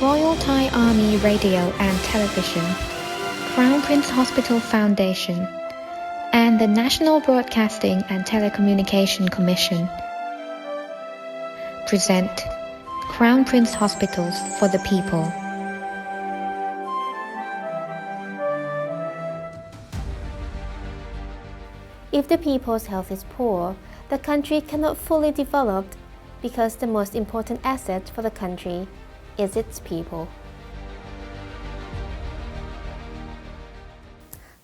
Royal Thai Army Radio and Television, Crown Prince Hospital Foundation, and the National Broadcasting and Telecommunication Commission present Crown Prince Hospitals for the People. If the people's health is poor, the country cannot fully develop because the most important asset for the country is its people.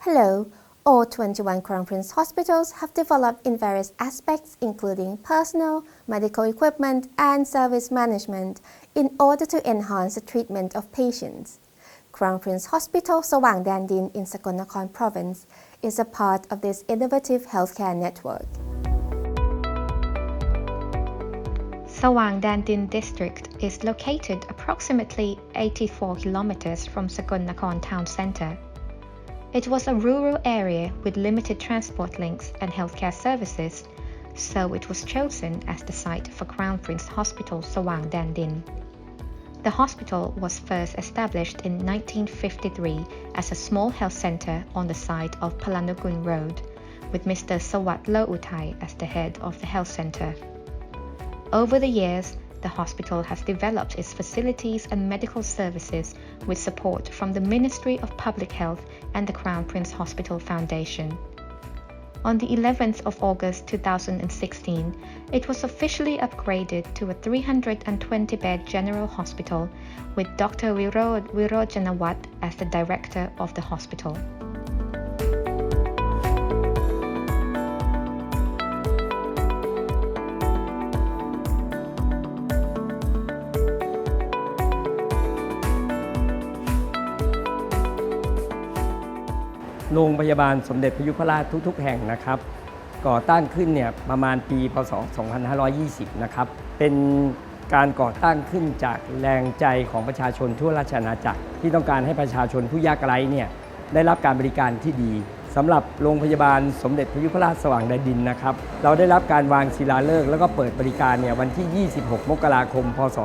Hello, all 21 Crown Prince hospitals have developed in various aspects including personal, medical equipment and service management in order to enhance the treatment of patients. Crown Prince Hospital Sawang Dandin in Sakonnakhon province is a part of this innovative healthcare network. Sawang Dandin district is located approximately 84 kilometers from Sakon town center. It was a rural area with limited transport links and healthcare services, so it was chosen as the site for Crown Prince Hospital Sawang Dandin. The hospital was first established in 1953 as a small health center on the site of Palanukun Road, with Mr. Sawat Lo Utai as the head of the health center. Over the years, the hospital has developed its facilities and medical services with support from the Ministry of Public Health and the Crown Prince Hospital Foundation. On the 11th of August 2016, it was officially upgraded to a 320 bed general hospital with Dr. Virod Virojanawat as the director of the hospital. โรงพยาบาลสมเด็จพระยุพราชทุก ๆ แห่งนะครับ ก่อตั้งขึ้นเนี่ยประมาณปีพศ 2520 นะครับเป็นการก่อตั้งขึ้นจากแรงใจของประชาชนทั่วราชอาณาจักร ที่ต้องการให้ประชาชนผู้ยากไร้เนี่ยได้รับการบริการที่ดีสำหรับโรงพยาบาลสมเด็จพระยุพราชสว่างแดนดินนะครับ เราได้รับการวางศิลาฤกษ์แล้วก็เปิดบริการเนี่ยวันที่ 26 มกราคม พศ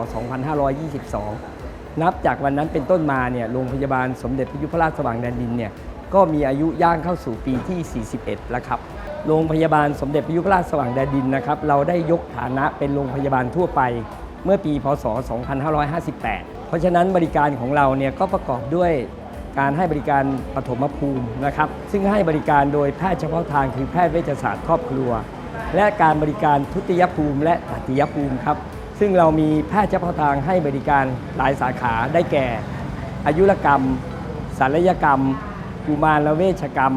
2522 นับจากวันนั้นเป็นต้นมาเนี่ยโรงพยาบาลสมเด็จพระยุพราชสว่างแดนดินเนี่ย ก็มีอายุย่างเข้าสู่ปีที่ 41 แล้วครับ โรงพยาบาลสมเด็จพระยุพราชสว่างแดนดินนะครับ เราได้ยกฐานะเป็นโรงพยาบาลทั่วไปเมื่อปี พศ 2558 เพราะฉะนั้นบริการของเราเนี่ยก็ประกอบด้วยการให้บริการปฐมภูมินะครับ ซึ่งให้บริการโดยแพทย์เฉพาะทางคือแพทย์เวชศาสตร์ครอบครัว และการบริการทุติยภูมิ และตติยภูมิครับ ซึ่งเรามีแพทย์เฉพาะทางให้บริการหลายสาขาได้แก่ อายุรกรรมศัลยกรรม กุมารเวชกรรม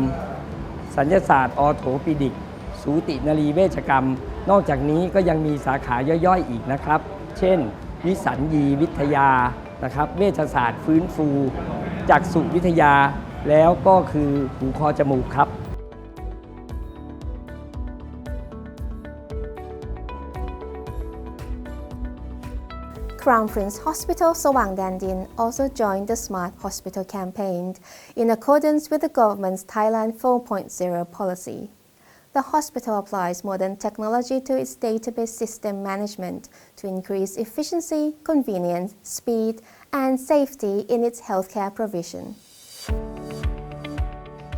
สัญญศาสตร์ออโถปิดิก สูตินรีเวชกรรม นอกจากนี้ก็ยังมีสาขาย่อยๆอีกนะครับ เช่น วิสัญญีวิทยานะครับเวชศาสตร์ฟื้นฟู จากสุวิทยาแล้วก็คือหูคอจมูกครับ Crown Prince Hospital Sawang Dandin also joined the Smart Hospital campaign in accordance with the government's Thailand 4.0 policy. The hospital applies modern technology to its database system management to increase efficiency, convenience, speed, and safety in its healthcare provision.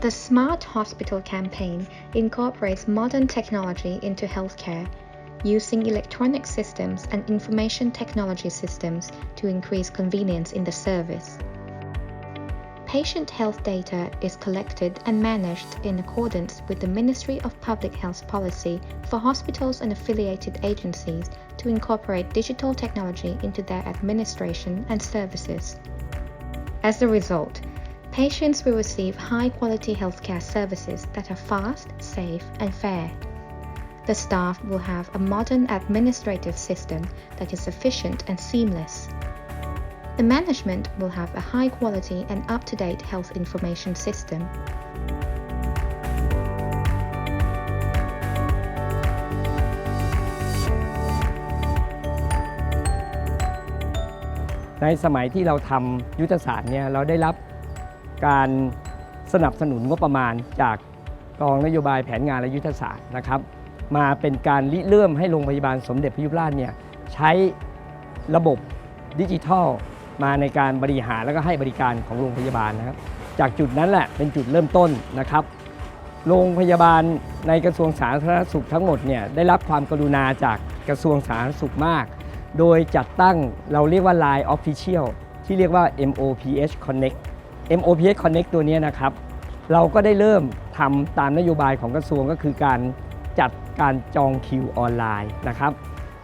The Smart Hospital campaign incorporates modern technology into healthcare, using electronic systems and information technology systems to increase convenience in the service. Patient health data is collected and managed in accordance with the Ministry of Public Health policy for hospitals and affiliated agencies to incorporate digital technology into their administration and services. As a result, patients will receive high quality healthcare services that are fast, safe, and fair The staff will have a modern administrative system that is efficient and seamless. The management will have a high quality and up to date health information system. ในสมัยที่เราทำยุทธศาสตร์เนี่ยเราได้รับการสนับสนุนงบประมาณจากกองนโยบายแผนงานและยุทธศาสตร์นะครับ มาเป็นการริเริ่มให้โรงพยาบาลสมเด็จพระยุพราชเนี่ยใช้ระบบดิจิทัล มาในการบริหารแล้วก็ให้บริการของโรงพยาบาลนะครับ จากจุดนั้นแหละเป็นจุดเริ่มต้นนะครับ โรงพยาบาลในกระทรวงสาธารณสุขทั้งหมดเนี่ยได้รับความกรุณาจากกระทรวงสาธารณสุขมาก โดยจัดตั้งเราเรียกว่า Line Official ที่เรียกว่า MOPH Connect MOPH Connect ตัวนี้นะครับ เราก็ได้เริ่มทำตามนโยบายของกระทรวงก็คือการจัด การจองคิวออนไลน์นะครับ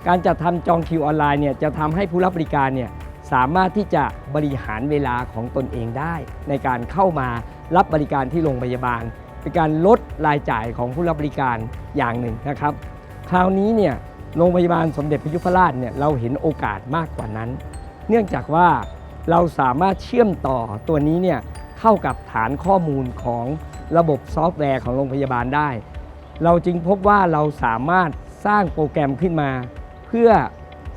การจัดทำจองคิวออนไลน์เนี่ยจะทำให้ผู้รับบริการเนี่ยสามารถที่จะบริหารเวลาของตนเองได้ ในการเข้ามารับบริการที่โรงพยาบาล เป็นการลดรายจ่ายของผู้รับบริการอย่างหนึ่งนะครับ คราวนี้เนี่ยโรงพยาบาลสมเด็จพระยุพราชเนี่ยเราเห็นโอกาสมากกว่านั้น เนื่องจากว่าเราสามารถเชื่อมต่อตัวนี้เนี่ยเข้ากับฐานข้อมูลของระบบซอฟต์แวร์ของโรงพยาบาลได้ เราจึงพบว่าเราสามารถสร้างโปรแกรมขึ้นมา เพื่อ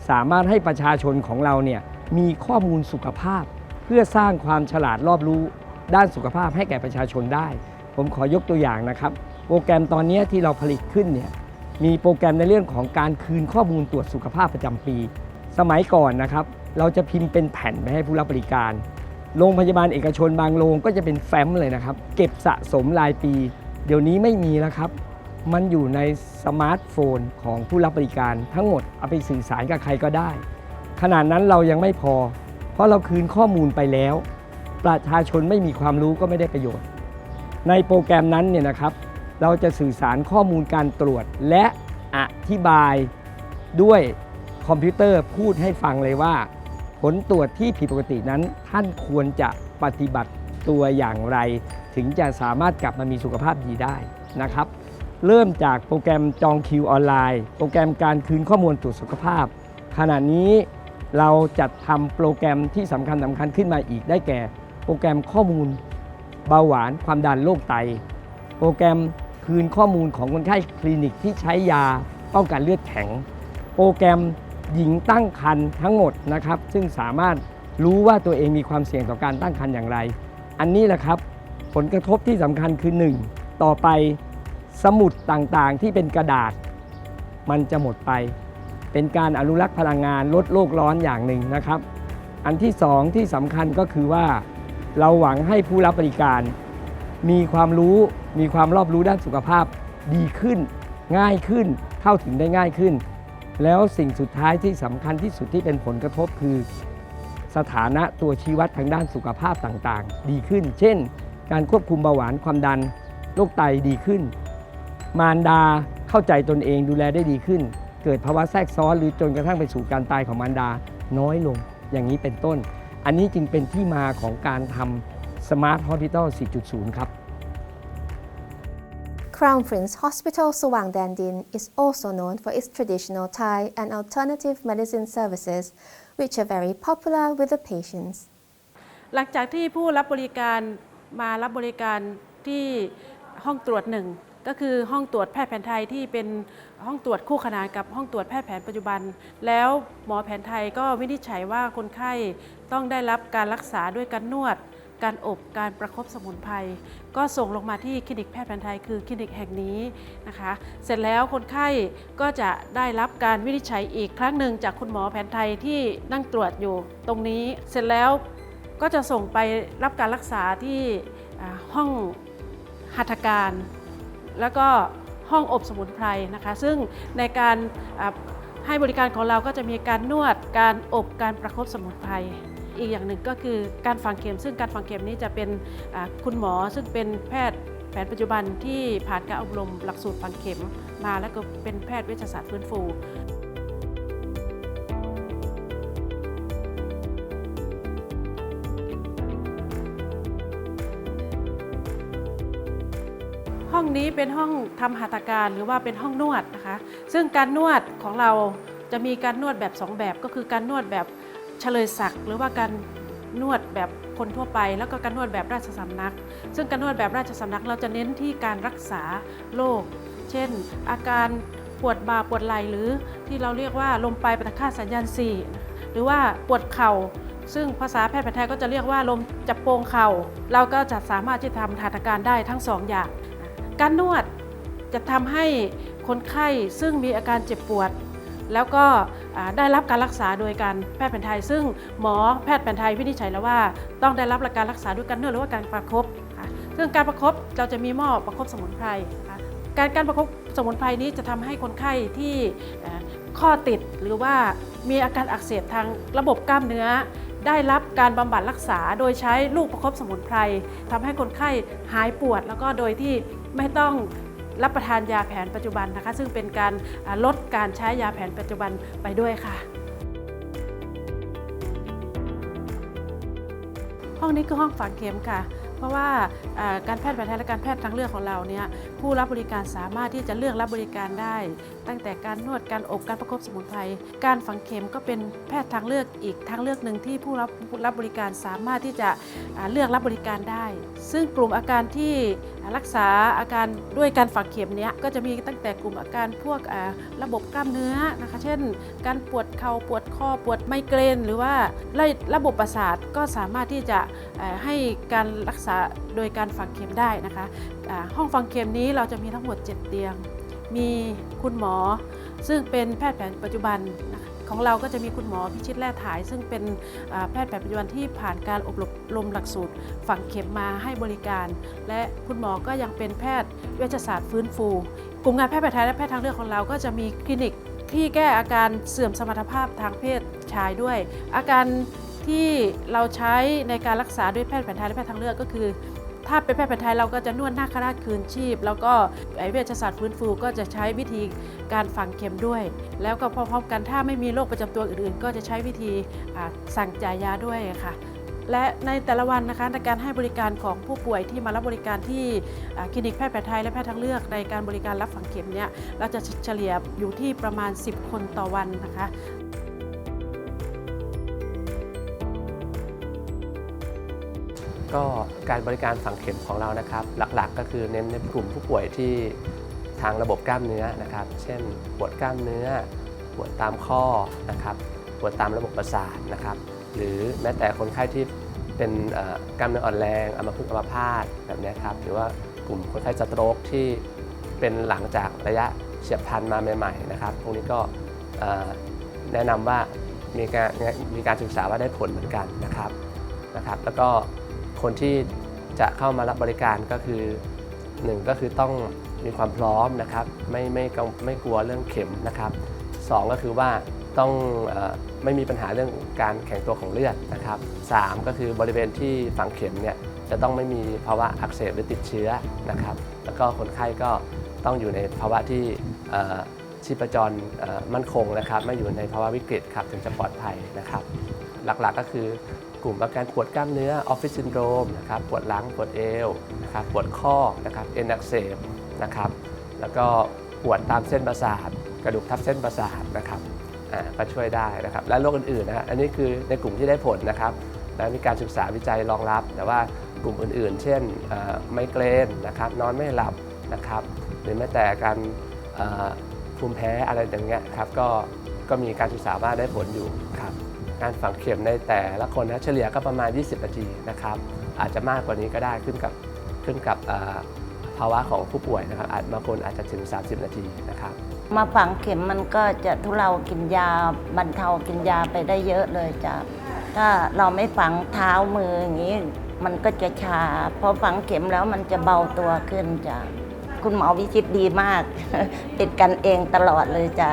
สามารถให้ประชาชนของเราเนี่ยมีข้อมูลสุขภาพ เพื่อสร้างความฉลาดรอบรู้ด้านสุขภาพให้แก่ประชาชนได้ ผมขอยกตัวอย่างนะครับ โปรแกรมตอนนี้ที่เราผลิตขึ้นเนี่ยมีโปรแกรมในเรื่องของการคืนข้อมูลตรวจสุขภาพประจำปี สมัยก่อนนะครับเราจะพิมพ์เป็นแผ่นไปให้ผู้รับบริการ โรงพยาบาลเอกชนบางโรงก็จะเป็นแฟ้มเลยนะครับ เก็บสะสมรายปี เดี๋ยวนี้ไม่มีแล้วครับ มันอยู่ในสมาร์ทโฟนของผู้รับบริการทั้งหมดเอาไปสื่อสารกับใครก็ได้ ขนาดนั้นเรายังไม่พอ เพราะเราคืนข้อมูลไปแล้ว ประชาชนไม่มีความรู้ก็ไม่ได้ประโยชน์ ในโปรแกรมนั้นเนี่ยนะครับ เราจะสื่อสารข้อมูลการตรวจและอธิบายด้วยคอมพิวเตอร์พูดให้ฟังเลยว่า ผลตรวจที่ผิดปกตินั้น ท่านควรจะปฏิบัติตัวอย่างไร ถึงจะสามารถกลับมามีสุขภาพดีได้นะครับ เริ่มจากโปรแกรมจองคิวออนไลน์ โปรแกรมการคืนข้อมูลตรวจสุขภาพ ขณะนี้เราจัดทำโปรแกรมที่สำคัญสำคัญขึ้นมาอีกได้แก่ โปรแกรมข้อมูลเบาหวานความดันโรคไต โปรแกรมคืนข้อมูลของคนไข้คลินิกที่ใช้ยาป้องกันเลือดแข็ง โปรแกรมหญิงตั้งครรภ์ทั้งหมดนะครับ ซึ่งสามารถรู้ว่าตัวเองมีความเสี่ยงต่อการตั้งครรภ์อย่างไร อันนี้แหละครับ ผลกระทบที่สำคัญคือ 1. ต่อไป สมุดต่างๆที่เป็นกระดาษ มันจะหมดไป เป็นการอนุรักษ์พลังงานลดโลกร้อนอย่างหนึ่งนะครับ อันที่สองที่สำคัญก็คือว่า เราหวังให้ผู้รับบริการ มีความรู้มีความรอบรู้ด้านสุขภาพดีขึ้น ง่ายขึ้นเข้าถึงได้ง่ายขึ้น แล้วสิ่งสุดท้ายที่สำคัญที่สุดที่เป็นผลกระทบคือ สถานะตัวชี้วัดทางด้านสุขภาพต่างๆ ดีขึ้น เช่น การควบคุมเบาหวานความดันโรคไตดีขึ้น มารดาเข้าใจตนเองดูแลได้ดีขึ้น เกิดภาวะแทรกซ้อนหรือจนกระทั่งไปสู่การตายของมารดาน้อยลงอย่างนี้เป็นต้น อันนี้จึงเป็นที่มาของการทำ Smart Hospital 4.0 ครับ Crown Prince Hospital Sawang Dandin is also known for its traditional Thai and alternative medicine services, which are very popular with the patients. หลังจากที่ผู้รับบริการมารับบริการที่ห้องตรวจหนึ่ง ก็คือห้องตรวจแพทย์แผนไทยที่เป็นห้องตรวจคู่ขนานกับห้องตรวจแพทย์แผนปัจจุบัน แล้วหมอแผนไทยก็วินิจฉัยว่าคนไข้ต้องได้รับการรักษาด้วยการนวด การอบการประคบสมุนไพรก็ส่งลงมาที่คลินิกแพทย์แผนไทยคือคลินิกแห่งนี้นะคะ เสร็จแล้วคนไข้ก็จะได้รับการวินิจฉัยอีกครั้งหนึ่งจากคุณหมอแผนไทยที่นั่งตรวจอยู่ตรงนี้ เสร็จแล้วก็จะส่งไปรับการรักษาที่ห้องหัตถการ แล้วก็ห้องอบสมุนไพรนะคะ ซึ่งในการให้บริการของเราก็จะมีการนวด การอบการประคบสมุนไพรอีกอย่างหนึ่งก็คือการฝังเข็ม ซึ่งการฝังเข็มนี้จะเป็นคุณหมอซึ่งเป็นแพทย์แผนปัจจุบันที่ผ่านการอบรมหลักสูตรฝังเข็มมาแล้วก็เป็นแพทย์เวชศาสตร์ฟื้นฟู ห้องนี้เป็นห้องทำหัตถการหรือว่าเป็นห้องนวดนะคะ ซึ่งการนวดของเราจะมีการนวดแบบ 2 แบบก็คือการนวดแบบเฉลยศักดิ์หรือว่าการนวดแบบคนทั่วไป แล้วก็การนวดแบบราชสำนัก ซึ่งการนวดแบบราชสำนักเราจะเน้นที่การรักษาโรคเช่น อาการปวดบ่าปวดไหล่หรือที่เราเรียกว่าลมปลายประทาสัญญาณสี่หรือว่าปวดเข่า ซึ่งภาษาแพทย์แผนไทยก็จะเรียกว่าลมจับโปงเข่า เราก็จะสามารถที่ทำหัตการได้ทั้งสองอย่าง การนวดจะทำให้คนไข้ซึ่งมีอาการเจ็บปวด แล้วก็ได้รับการรักษาโดยการแพทย์แผนไทย ซึ่งหมอแพทย์แผนไทยวินิจฉัยแล้วว่า ต้องได้รับการรักษาด้วยการนวดหรือว่าการประคบค่ะซึ่งการประคบเราจะมีหม้อประคบสมุนไพรค่ะการการประคบสมุนไพรนี้จะทำให้คนไข้ที่ข้อติดหรือว่ามีอาการอักเสบทางระบบกล้ามเนื้อ ได้รับการบำบัดรักษาโดยใช้ลูกประคบสมุนไพรทำให้คนไข้หายปวด แล้วก็โดยที่ไม่ต้องรับประทานยาแผนปัจจุบันนะคะ ซึ่งเป็นการลดการใช้ยาแผนปัจจุบันไปด้วยค่ะ ห้องนี้คือห้องฝังเข็มค่ะ ราะว่าการแพทย์แผนไทยและการแพทย์ทางเลือกของเราเนี่ยผู้รับบริการสามารถที่จะเลือกรับบริการได้ ตั้งแต่การนวดการอบการประคบสมุนไพรการฝังเข็มก็เป็นแพทย์ทางเลือกอีกทางเลือกหนึ่งที่ผู้รับรับบริการสามารถที่จะเลือกรับบริการได้ ซึ่งกลุ่มอาการที่ รักษาอาการด้วยการฝังเข็มเนี้ยก็จะมีตั้งแต่กลุ่มอาการพวกระบบกล้ามเนื้อนะคะ เช่น การปวดเข่าปวดข้อปวดไมเกรน หรือว่าระบบประสาทก็สามารถที่จะให้การรักษาโดยการฝังเข็มได้นะคะห้องฝังเข็มนี้เราจะมีทั้งหมด 7 เตียง มีคุณหมอซึ่งเป็นแพทย์แผนปัจจุบันนะคะ ของเราก็จะมีคุณหมอพิชิตแร่ถ่าย ซึ่งเป็นแพทย์แผนปัจจุบันที่ผ่านการอบรมหลักสูตร ฝังเข็มมาให้บริการ และคุณหมอก็ยังเป็นแพทย์เวชศาสตร์ฟื้นฟู กลุ่มงานแพทย์แผนไทยและแพทย์ทางเลือกของเราก็จะมีคลินิกที่แก้อาการเสื่อมสมรรถภาพทางเพศชายด้วย อาการที่เราใช้ในการรักษาด้วยแพทย์แผนไทยและแพทย์ทางเลือกก็คือ ถ้าเป็นแพทย์แผนไทยเราก็จะนวดนาคราชคืนชีพ แล้วก็ไอเวชศาสตร์ฟื้นฟูก็จะใช้วิธีการฝังเข็มด้วย แล้วก็พร้อมๆกันถ้าไม่มีโรคประจำตัวอื่นๆ ก็จะใช้วิธีสั่งจ่ายยาด้วยค่ะและในแต่ละวันนะคะในการให้บริการของผู้ป่วยที่มารับบริการที่คลินิกแพทย์แผนไทยและแพทย์ทางเลือกในการบริการรับฝังเข็มเนี่ยเราจะเฉลี่ยอยู่ที่ประมาณ 10 คนต่อวันนะคะ ก็การบริการฝังเข็มของเรานะครับ หลักๆ ก็คือเน้นในกลุ่มผู้ป่วยที่ทางระบบกล้ามเนื้อนะครับ เช่น ปวดกล้ามเนื้อ ปวดตามข้อนะครับปวดตามระบบประสาทนะครับ หรือแม้แต่คนไข้ที่เป็นกล้ามเนื้ออ่อนแรงอัมพฤกษ์อัมพาตแบบนี้ครับหรือว่ากลุ่มคนไข้สโตรกที่เป็นหลังจากระยะเฉียบพลันมาใหม่ๆนะครับพวกนี้ก็แนะนำว่ามีการมีการศึกษาว่าได้ผลเหมือนกันนะครับนะครับ แล้วก็ คนที่จะเข้ามารับบริการก็คือหนึ่งก็คือต้องมีความพร้อมนะครับไม่ไม่กังไม่กลัวเรื่องเข็มนะครับสองก็คือว่าต้องอไม่มีปัญหาเรื่องการแข็งตัวของเลือดนะครับสามก็คือบริเวณที่ฝังเข็มเนี่ยจะต้องไม่มีภาวะอักเสบหรือติดเชื้อนะครับ แล้วก็คนไข้ก็ต้องอยู่ในภาวะที่ชีพจรมั่นคงนะครับ ไม่อยู่ในภาวะวิกฤตครับถึงจะปลอดภัยนะครับ หลักๆก็คือ กลุ่มอาการปวดกล้ามเนื้อออฟฟิศซินโดรมนะครับปวดหลังปวดเอวนะครับปวดข้อนะครับเอ็นอักเสบนะครับแล้วก็ปวดตามเส้นประสาทกระดูกทับเส้นประสาทนะครับก็ช่วยได้นะครับและโรคอื่นๆนะอันนี้คือในกลุ่มที่ได้ผลนะครับและมีการศึกษาวิจัยรองรับ แต่ว่ากลุ่มอื่นๆ เช่นไมเกรนนะครับนอนไม่หลับนะครับหรือแม้แต่การภูมิแพ้อะไรอย่างเงี้ยครับก็ก็มีการศึกษาว่าได้ผลอยู่ครับ การฝังเข็มในแต่ละคนนะเฉลี่ยก็ประมาณ 20 นาทีนะครับ อาจจะมากกว่านี้ก็ได้ขึ้นกับขึ้นกับภาวะของผู้ป่วยนะครับ อาจบางคนอาจจะถึง 30 นาทีนะครับ มาฝังเข็มมันก็จะทุเลากินยาบรรเทากินยาไปได้เยอะเลยจ้ะถ้าเราไม่ฝังเท้ามืออย่างนี้ มันก็จะชาพอฝังเข็มแล้วมันจะเบาตัวขึ้นจ้ะคุณหมอวิชิตดีมาก ติดกันเองตลอดเลยจ้ะ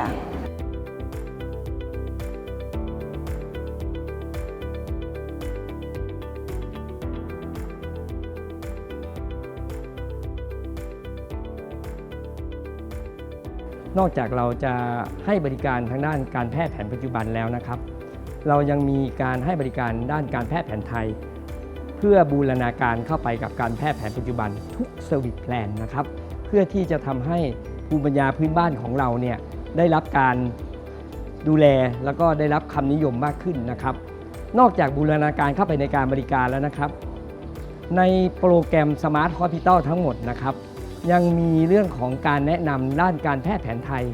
นอกจากเราจะให้บริการทางด้านการแพทย์แผนปัจจุบันแล้วนะครับ เรายังมีการให้บริการด้านการแพทย์แผนไทย เพื่อบูรณาการเข้าไปกับการแพทย์แผนปัจจุบันทุกเซอร์วิสแพลนนะครับ เพื่อที่จะทำให้ภูมิปัญญาพื้นบ้านของเราเนี่ยได้รับการดูแลแล้วก็ได้รับคำนิยมมากขึ้นนะครับ นอกจากบูรณาการเข้าไปในการบริการแล้วนะครับ ในโปรแกรม Smart Hospital ทั้งหมดนะครับ ยังมีเรื่องของการแนะนำด้านการแพทย์แผนไทย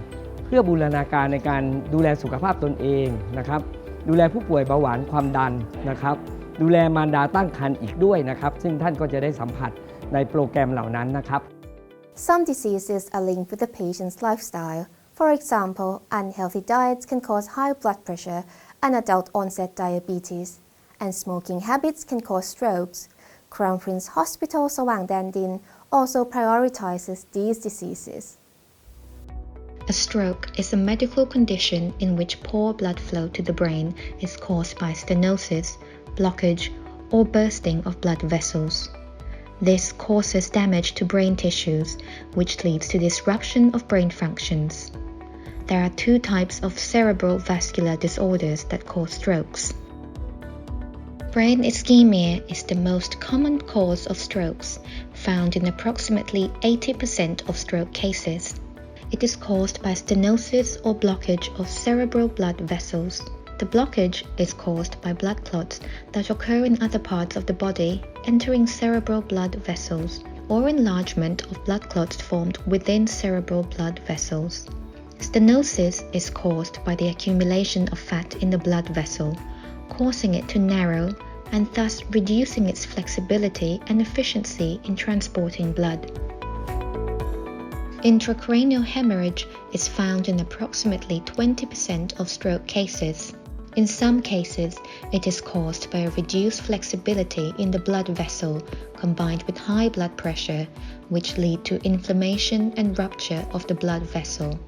เพื่อบูรณาการในการดูแลสุขภาพตนเองนะครับ ดูแลผู้ป่วยเบาหวานความดันนะครับ ดูแลมารดาตั้งครรภ์อีกด้วยนะครับ ซึ่งท่านก็จะได้สัมผัสในโปรแกรมเหล่านั้นนะครับ Some diseases are linked with the patient's lifestyle. For example, unhealthy diets can cause high blood pressure and adult onset diabetes, and smoking habits can cause strokes. Crown Prince Hospital Sawang Dandin also prioritizes these diseases. A stroke is a medical condition in which poor blood flow to the brain is caused by stenosis, blockage, or bursting of blood vessels. This causes damage to brain tissues, which leads to disruption of brain functions. There are two types of cerebral vascular disorders that cause strokes. Brain ischemia is the most common cause of strokes, found in approximately 80% of stroke cases. It is caused by stenosis or blockage of cerebral blood vessels. The blockage is caused by blood clots that occur in other parts of the body entering cerebral blood vessels or enlargement of blood clots formed within cerebral blood vessels. Stenosis is caused by the accumulation of fat in the blood vessel, causing it to narrow and thus reducing its flexibility and efficiency in transporting blood. Intracranial hemorrhage is found in approximately 20% of stroke cases. In some cases, it is caused by a reduced flexibility in the blood vessel combined with high blood pressure, which lead to inflammation and rupture of the blood vessel.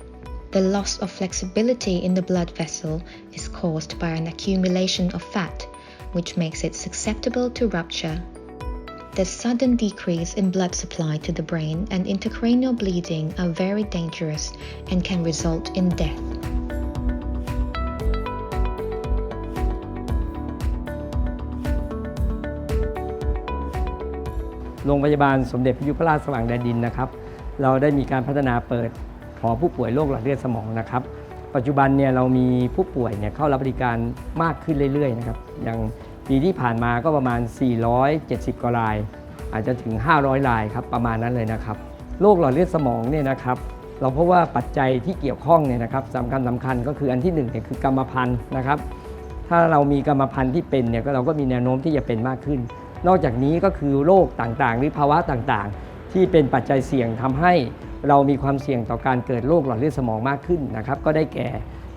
The loss of flexibility in the blood vessel is caused by an accumulation of fat, which makes it susceptible to rupture. The sudden decrease in blood supply to the brain and intracranial bleeding are very dangerous and can result in death. โรงพยาบาลสมเด็จพระยุพราชสว่างแดนดินนะครับ เราได้มีการพัฒนาเปิด หอผู้ป่วยโรคหลอดเลือดสมองนะครับปัจจุบันเนี่ยเรามีผู้ป่วยเนี่ยเข้ารับบริการมากขึ้นเรื่อยๆนะครับอย่างปีที่ผ่านมาก็ประมาณ 470 กว่าราย อาจจะถึง 500 รายครับประมาณนั้นเลยนะครับโรคหลอดเลือดสมองเนี่ยนะครับเราพบว่าปัจจัยที่เกี่ยวข้องเนี่ยนะครับสำคัญสำคัญก็คืออันที่หนึ่งเนี่ยคือกรรมพันธุ์นะครับ ถ้าเรามีกรรมพันธุ์ที่เป็นเนี่ยก็เราก็มีแนวโน้มที่จะเป็นมากขึ้น นอกจากนี้ก็คือโรคต่างๆ หรือภาวะต่างๆ ที่เป็นปัจจัยเสี่ยงทำให้ เรามีความเสี่ยงต่อการเกิดโรคหลอดเลือดสมองมากขึ้นนะครับ ก็ได้แก่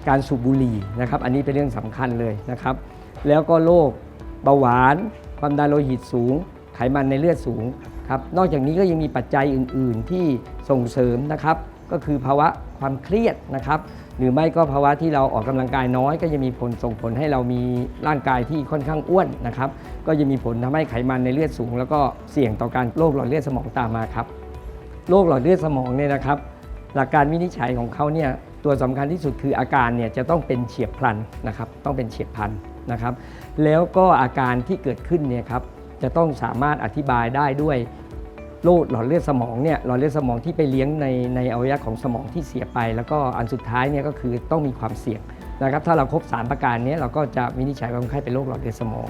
การสูบบุหรี่นะครับ อันนี้เป็นเรื่องสำคัญเลยนะครับ แล้วก็โรคเบาหวาน ความดันโลหิตสูง ไขมันในเลือดสูงครับ นอกจากนี้ก็ยังมีปัจจัยอื่น ๆ ที่ส่งเสริมนะครับ ก็คือภาวะความเครียดนะครับ หรือไม่ก็ภาวะที่เราออกกำลังกายน้อย ก็จะมีผลส่งผลให้เรามีร่างกายที่ค่อนข้างอ้วนนะครับ ก็จะมีผลทำให้ไขมันในเลือดสูง แล้วก็เสี่ยงต่อการโรคหลอดเลือดสมองตามมาครับ โรคหลอดเลือดสมองเนี่ยนะครับ หลักการวินิจฉัยของเขาเนี่ยตัวสำคัญที่สุดคืออาการเนี่ยจะต้องเป็นเฉียบพลันนะครับ ต้องเป็นเฉียบพลันนะครับ แล้วก็อาการที่เกิดขึ้นเนี่ยครับจะต้องสามารถอธิบายได้ด้วยโรคหลอดเลือดสมองเนี่ยหลอดเลือดสมองที่ไปเลี้ยงในในอวัยวะของสมองที่เสียไป แล้วก็อันสุดท้ายเนี่ยก็คือต้องมีความเสี่ยงนะครับ ถ้าเราครบสามประการนี้เราก็จะวินิจฉัยว่าคนไข้เป็นโรคหลอดเลือดสมอง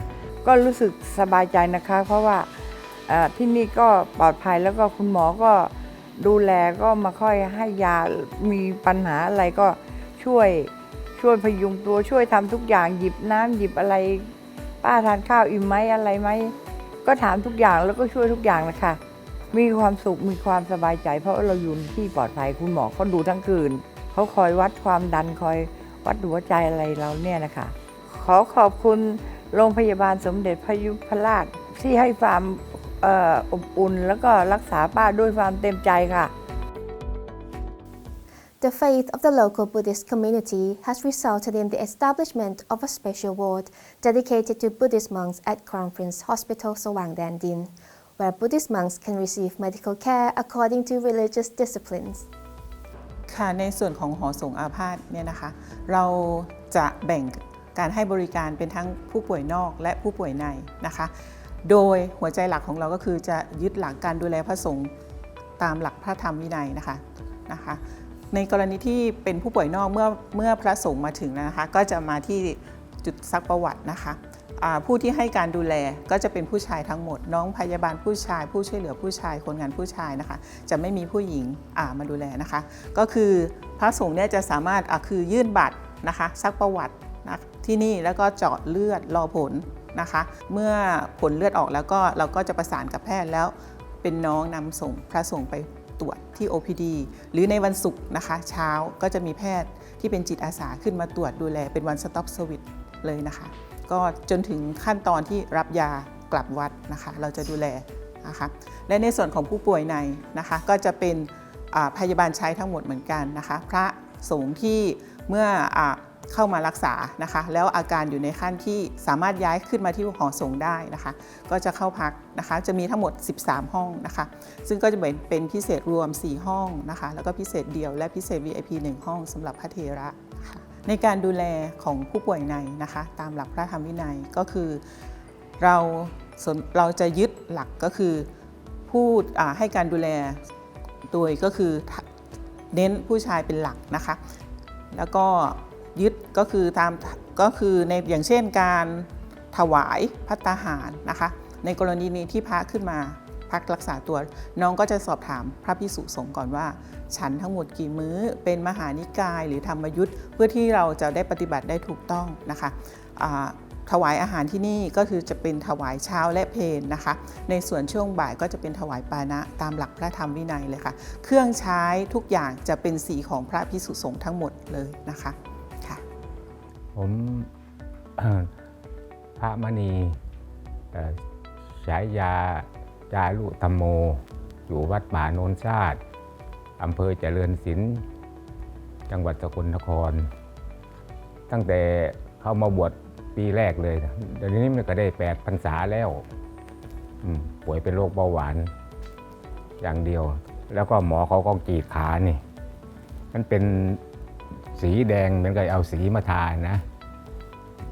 ก็รู้สึกสบายใจนะคะ เพราะว่าที่นี่ก็ปลอดภัยแล้วก็คุณหมอก็ ดูแลก็มาค่อยให้ยา มีปัญหาอะไรก็ช่วยช่วยพยุงตัวช่วยทำทุกอย่างหยิบน้ำหยิบอะไร ป้าทานข้าวอิ่มไหมอะไรไหมก็ถามทุกอย่างแล้วก็ช่วยทุกอย่างนะคะมีความสุขมีความสบายใจ เพราะเราอยู่ที่ปลอดภัยคุณหมอเขาดูทั้งคืนเขาคอยวัดความดันคอยวัดหัวใจอะไรเราเนี่ยนะคะ ขอขอบคุณโรงพยาบาลสมเด็จพยุพราชที่ให้ความ อ่ออบอุ่น แล้วก็รักษาป้าด้วยความเต็มใจค่ะ The faith of the local Buddhist community has resulted in the establishment of a special ward dedicated to Buddhist monks at Crown Prince Hospital Sawang Dandin, where Buddhist monks can receive medical care according to religious disciplines. ค่ะในส่วนของหอส่งอาพาธเนี่ยนะคะ เราจะแบ่งการให้บริการเป็นทั้งผู้ป่วยนอกและผู้ป่วยในนะคะ โดยหัวใจหลักของเราก็คือจะยึดหลักการดูแลพระสงฆ์ตามหลักพระธรรมวินัยนะคะนะคะ ในกรณีที่เป็นผู้ป่วยนอกเมื่อเมื่อพระสงฆ์มาถึงนะคะ ก็จะมาที่จุดซักประวัตินะคะผู้ที่ให้การดูแลก็จะเป็นผู้ชายทั้งหมด น้องพยาบาลผู้ชาย ผู้ช่วยเหลือผู้ชาย คนงานผู้ชายนะคะ จะไม่มีผู้หญิงามาดูแลนะคะ ก็คือพระสงฆ์เนี่ยจะสามารถคือยื่นบัตรนะคะซักประวัตินะที่นี่แล้วก็เจาะเลือดรอผล นะคะ เมื่อผลเลือดออกแล้วก็เราก็จะประสานกับแพทย์แล้ว เป็นน้องนำส่งพระส่งไปตรวจที่ OPD หรือในวันศุกร์นะคะ เช้าก็จะมีแพทย์ที่เป็นจิตอาสาขึ้นมาตรวจดูแลเป็นวันสต็อปสวิตเลยนะคะ ก็จนถึงขั้นตอนที่รับยากลับวัดนะคะ เราจะดูแลนะคะและในส่วนของผู้ป่วยในนะคะก็จะเป็นพยาบาลใช้ทั้งหมดเหมือนกันนะคะ พระสงฆ์ที่เมื่ออ เข้ามารักษานะคะ แล้วอาการอยู่ในขั้นที่สามารถย้ายขึ้นมาที่หอสงฆ์ได้นะคะ ก็จะเข้าพักนะคะ จะมีทั้งหมด 13 ห้องนะคะ ซึ่งก็จะเป็นเป็นพิเศษรวม 4 ห้องนะคะ แล้วก็พิเศษเดียวและพิเศษ VIP 1 ห้องสำหรับพระเทระะในการดูแลของผู้ป่วยในนะคะ ตามหลักพระธรรมวินัยก็คือเราเราจะยึดหลักก็คือผู้ให้การดูแลโดยก็คือเน้นผู้ชายเป็นหลักนะคะ แล้วก็ ยึดก็คือตามก็คือในอย่างเช่นการถวายพัตตาหารนะคะ ในกรณีนี้ที่พระขึ้นมาพักรักษาตัวน้องก็จะสอบถามพระพิสุสงฆ์ก่อนว่า ฉันทั้งหมดกี่มื้อเป็นมหานิกายหรือธรรมยุทธ์เพื่อที่เราจะได้ปฏิบัติได้ถูกต้องนะคะถวายอาหารที่นี่ก็คือจะเป็นถวายเช้าและเพลนนะคะ ในส่วนช่วงบ่ายก็จะเป็นถวายปานะตามหลักพระธรรมวินัยเลยค่ะ เครื่องใช้ทุกอย่างจะเป็นสีของพระพิสุสงฆ์ทั้งหมดเลยนะคะ ผมพระมณีฉายาจารุธรรมโม อยู่วัดป่าโนนชาติอำเภอเจริญศิลป์จังหวัดสกลนคร ตั้งแต่เข้ามาบวชปีแรกเลยเดี๋ยวนี้มันก็ได้แปดพรรษาแล้วป่วยเป็นโรคเบาหวาน อย่างเดียว แล้วก็หมอเขาก็กีดขานี่ มันเป็น สีแดงเหมือนกับเอาสีมาทานะ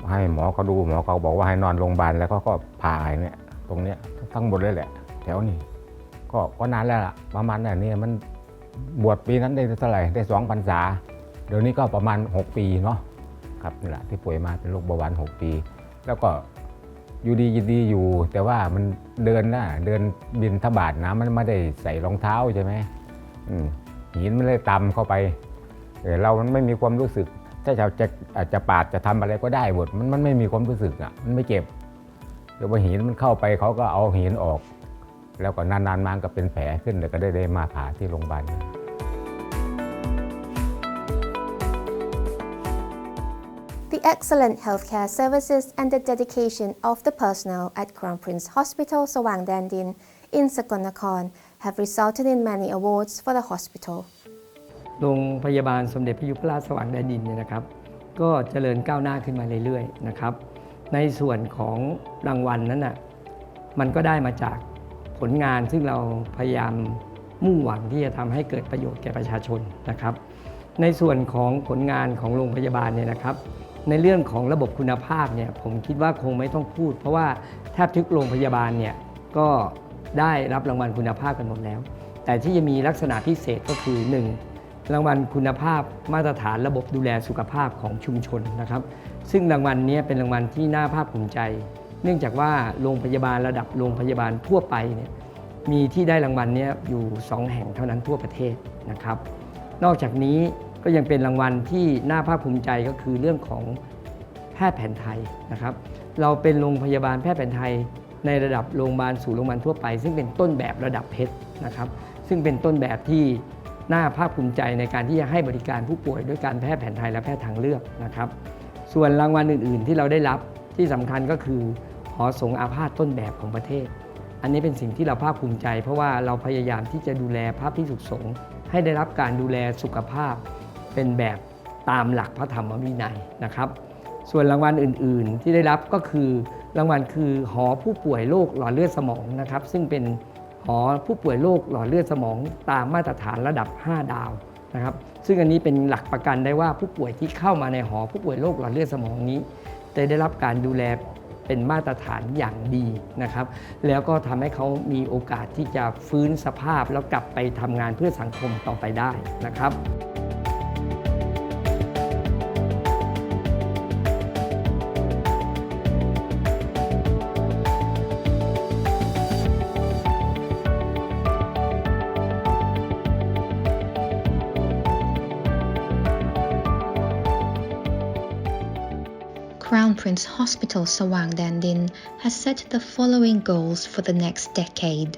ให้หมอเขาดูหมอเขาบอกว่าให้นอนโรงพยาบาลแล้วก็ก็ผ่าเนี่ยตรงเนี้ยทั้งหมดเลยแหละ แถวนี้ก็ก็นานแล้วล่ะประมาณนั้นเนี่ยมันบวชปีนั้นได้เท่าไหร่ได้สองพรรษา เดี๋ยวนี้ก็ประมาณ 6 ปีเนาะครับนี่แหละที่ป่วยมาเป็นโรคเบาหวาน 6 ปี แล้วก็อยู่ดียินดีอยู่ แต่ว่ามันเดินนะเดินบินทบาทนะมันไม่ได้ใส่รองเท้าใช่ไหมหินมันเลยตำเข้าไป เออเรามันไม่มีความรู้สึก ถ้าจะจะอาจจะปาดจะทำอะไรก็ได้หมดมันมันไม่มีความรู้สึกอะ มันไม่เจ็บเดี๋ยวพอหินมันเข้าไปเขาก็เอาหินออก แล้วก็นานๆมาก็เป็นแผลขึ้นแล้วก็ได้ได้มาผ่าที่โรงพยาบาล The excellent healthcare services and the dedication of the personnel at Crown Prince Hospital Sawang Dandin in Sakonnakorn have resulted in many awards for the hospital. โรงพยาบาลสมเด็จพระยุพราชสว่างแดนดินเนี่ยนะครับ ก็เจริญก้าวหน้าขึ้นมาเรื่อยๆนะครับ ในส่วนของรางวัลนั้นน่ะมันก็ได้มาจากผลงานซึ่งเราพยายามมุ่งหวังที่จะทำให้เกิดประโยชน์แก่ประชาชนนะครับ ในส่วนของผลงานของโรงพยาบาลเนี่ยนะครับ ในเรื่องของระบบคุณภาพเนี่ยผมคิดว่าคงไม่ต้องพูด เพราะว่าแทบทุกโรงพยาบาลเนี่ยก็ได้รับรางวัลคุณภาพกันหมดแล้ว แต่ที่จะมีลักษณะพิเศษก็คือ 1. รางวัลคุณภาพมาตรฐานระบบดูแลสุขภาพของชุมชนนะครับ ซึ่งรางวัลนี้เป็นรางวัลที่น่าภาคภูมิใจ เนื่องจากว่าโรงพยาบาลระดับโรงพยาบาลทั่วไปเนี่ยมีที่ได้รางวัลนี้อยู่ 2 แห่งเท่านั้นทั่วประเทศนะครับ นอกจากนี้ก็ยังเป็นรางวัลที่น่าภาคภูมิใจก็คือเรื่องของแพทย์แผนไทยนะครับ เราเป็นโรงพยาบาลแพทย์แผนไทย ในระดับโรงพยาบาลสู่โรงพยาบาลทั่วไป ซึ่งเป็นต้นแบบระดับเพชรนะครับ ซึ่งเป็นต้นแบบที่ น่าภาคภูมิใจในการที่จะให้บริการผู้ป่วยด้วยการแพทย์แผนไทยและแพทย์ทางเลือกนะครับ ส่วนรางวัลอื่น ๆ ที่เราได้รับที่สำคัญก็คือหอสงอาพาธต้นแบบของประเทศ อันนี้เป็นสิ่งที่เราภาคภูมิใจ เพราะว่าเราพยายามที่จะดูแลพระพิสุสงฆ์ให้ได้รับการดูแลสุขภาพ เป็นแบบตามหลักพระธรรมวินัยนะครับ ส่วนรางวัลอื่น ๆ ที่ได้รับก็คือรางวัลคือหอผู้ป่วยโรคหลอดเลือดสมองนะครับ ซึ่งเป็น หอผู้ป่วยโรคหลอดเลือดสมองตามมาตรฐานระดับ 5 ดาวนะครับ ซึ่งอันนี้เป็นหลักประกันได้ว่าผู้ป่วยที่เข้ามาในหอผู้ป่วยโรคหลอดเลือดสมองนี้จะได้รับการดูแลเป็นมาตรฐานอย่างดีนะครับ แล้วก็ทำให้เขามีโอกาสที่จะฟื้นสภาพแล้วกลับไปทำงานเพื่อสังคมต่อไปได้นะครับ Hospital Sawang Dandin has set the following goals for the next decade.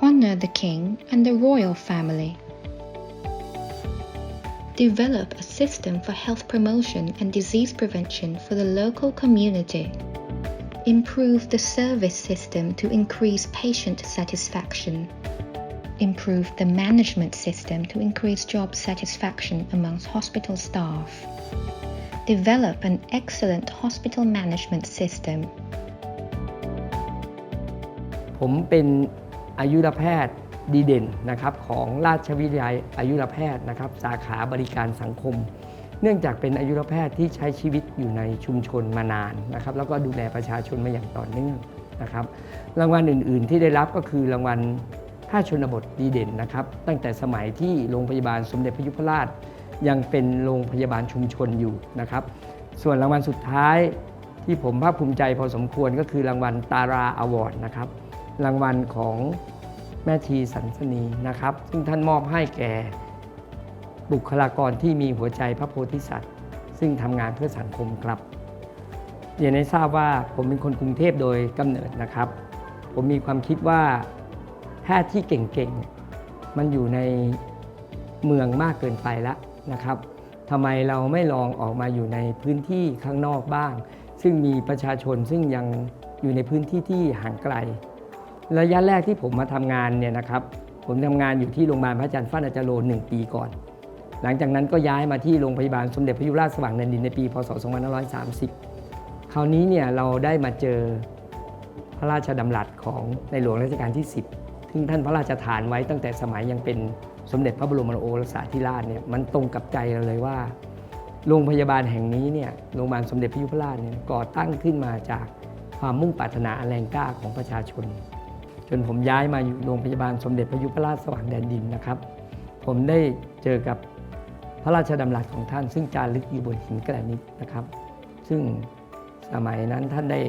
honor the king and the royal family. Develop a system for health promotion and disease prevention for the local community. Improve the service system to increase patient satisfaction. Improve the management system to increase job satisfaction amongst hospital staff. Develop an excellent hospital management system. ผมเป็นอายุรแพทย์ดีเด่นนะครับของราชวิทยาลัยอายุรแพทย์นะครับสาขาบริการสังคม เนื่องจากเป็นอายุรแพทย์ที่ใช้ชีวิตอยู่ในชุมชนมานานนะครับแล้วก็ดูแลประชาชนมาอย่างต่อเนื่องนะครับรางวัลอื่น ๆ ที่ได้รับก็คือรางวัลทย์ชนบทดีเด่นนะครับตั้งแต่สมัยที่โรงพยาบาลสมเด็จพระยุพราช ยังเป็นโรงพยาบาลชุมชนอยู่นะครับ ส่วนรางวัลสุดท้ายที่ผมภาคภูมิใจพอสมควรก็คือรางวัลตาราอวอร์ดนะครับ รางวัลของแม่ชีสันสนีนะครับ ซึ่งท่านมอบให้แก่บุคลากรที่มีหัวใจพระโพธิสัตว์ ซึ่งทำงานเพื่อสังคมครับเรียนให้ทราบว่าผมเป็นคนกรุงเทพโดยกำเนิดนะครับ ผมมีความคิดว่าแพทย์ที่เก่งๆ มันอยู่ในเมืองมากเกินไปแล้ว นะครับทำไมเราไม่ลองออกมาอยู่ในพื้นที่ข้างนอกบ้าง ซึ่งมีประชาชนซึ่งยังอยู่ในพื้นที่ที่ห่างไกล ระยะแรกที่ผมมาทำงานเนี่ยนะครับ ผมทำงานอยู่ที่โรงพยาบาลพระจันทร์ฟ้านาจโรหนึ่งปีก่อน หลังจากนั้นก็ย้ายมาที่โรงพยาบาลสมเด็จพระยุพราชสว่างแดนดินในปี พศ 2530 คราวนี้เนี่ยเราได้มาเจอพระราชดำรัสของในหลวงรัชกาลที่ 10 ซึ่งท่านพระราชทานไว้ตั้งแต่สมัยยังเป็น สมเด็จพระบรมโอรสาธิราชเนี่ยมันตรงกับใจเราเลยว่า โรงพยาบาลแห่งนี้เนี่ยโรงพยาบาลสมเด็จพระยุพราชเนี่ยก่อตั้งขึ้นมาจากความมุ่งปรารถนาอันแรงกล้าของประชาชน จนผมย้ายมาอยู่โรงพยาบาลสมเด็จพระยุพราชสว่างแดนดินนะครับ ผมได้เจอกับพระราชดำรัสของท่าน ซึ่งจารึกอยู่บนหินแกรนิตนะครับ ซึ่งสมัยนั้นท่านได้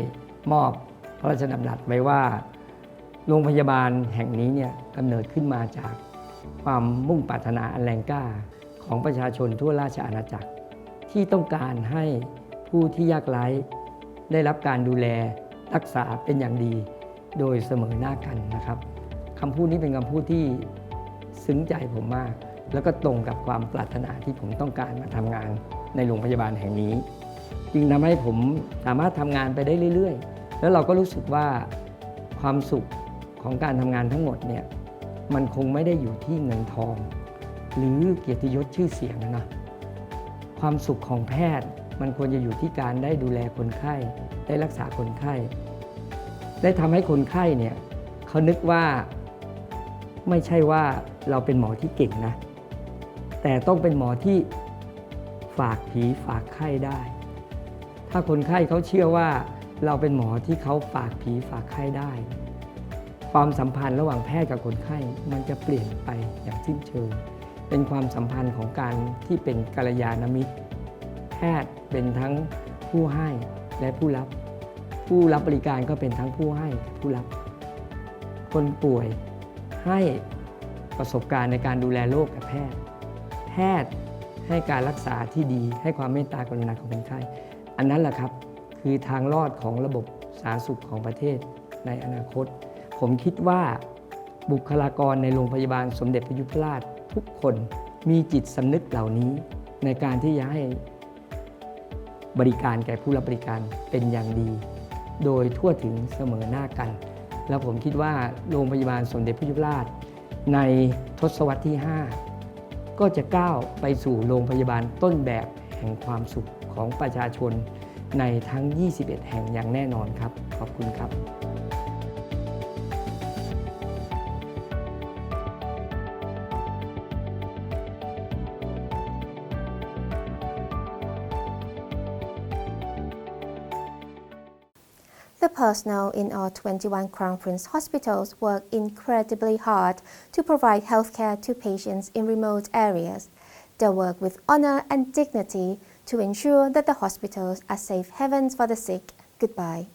มอบพระราชดำรัสไว้ว่า โรงพยาบาลแห่งนี้เนี่ยกำเนิดขึ้นมาจาก ความมุ่งปรารถนาอันแรงกล้าของประชาชนทั่วราชอาณาจักร ที่ต้องการให้ผู้ที่ยากไร้ได้รับการดูแลรักษาเป็นอย่างดี โดยเสมอหน้ากันนะครับคำพูดนี้เป็นคำพูดที่ซึ้งใจผมมาก แล้วก็ตรงกับความปรารถนาที่ผมต้องการมาทำงานในโรงพยาบาลแห่งนี้ จึงทำให้ผมสามารถทำงานไปได้เรื่อย ๆ แล้วเราก็รู้สึกว่าความสุขของการทำงานทั้งหมดเนี่ย มันคงไม่ได้อยู่ที่เงินทอง หรือเกียรติยศชื่อเสียงนะ ความสุขของแพทย์มันควรจะอยู่ที่การได้ดูแลคนไข้ ได้รักษาคนไข้ ได้ทำให้คนไข้เนี่ยเขานึกว่าไม่ใช่ว่าเราเป็นหมอที่เก่งนะ แต่ต้องเป็นหมอที่ฝากผีฝากไข้ได้ ถ้าคนไข้เขาเชื่อว่าเราเป็นหมอที่เขาฝากผีฝากไข้ได้ ความสัมพันธ์ระหว่างแพทย์กับคนไข้ มันจะเปลี่ยนไปอย่างสิ้นเชิง เป็นความสัมพันธ์ของการที่เป็นกัลยาณมิตร แพทย์เป็นทั้งผู้ให้และผู้รับ ผู้รับบริการก็เป็นทั้งผู้ให้ผู้รับ คนป่วยให้ประสบการณ์ในการดูแลโรคกับแพทย์ แพทย์ให้การรักษาที่ดีให้ความเมตตากรุณาของคนไข้อันนั้นแหละครับคือทางรอดของระบบสาธารณสุขของประเทศในอนาคต ผมคิดว่าบุคลากรในโรงพยาบาลสมเด็จพระยุพราชทุกคนมีจิตสำนึกเหล่านี้ ในการที่จะให้บริการแก่ผู้รับบริการเป็นอย่างดี โดยทั่วถึงเสมอหน้ากัน แล้วผมคิดว่าโรงพยาบาลสมเด็จพระยุพราช ในทศวรรษที่ 5 ก็จะก้าวไปสู่โรงพยาบาลต้นแบบแห่งความสุขของประชาชนในทั้ง 21 แห่งอย่างแน่นอนครับ ขอบคุณครับ The personnel in our 21 Crown Prince hospitals work incredibly hard to provide healthcare to patients in remote areas. They work with honor and dignity to ensure that the hospitals are safe havens for the sick. Goodbye.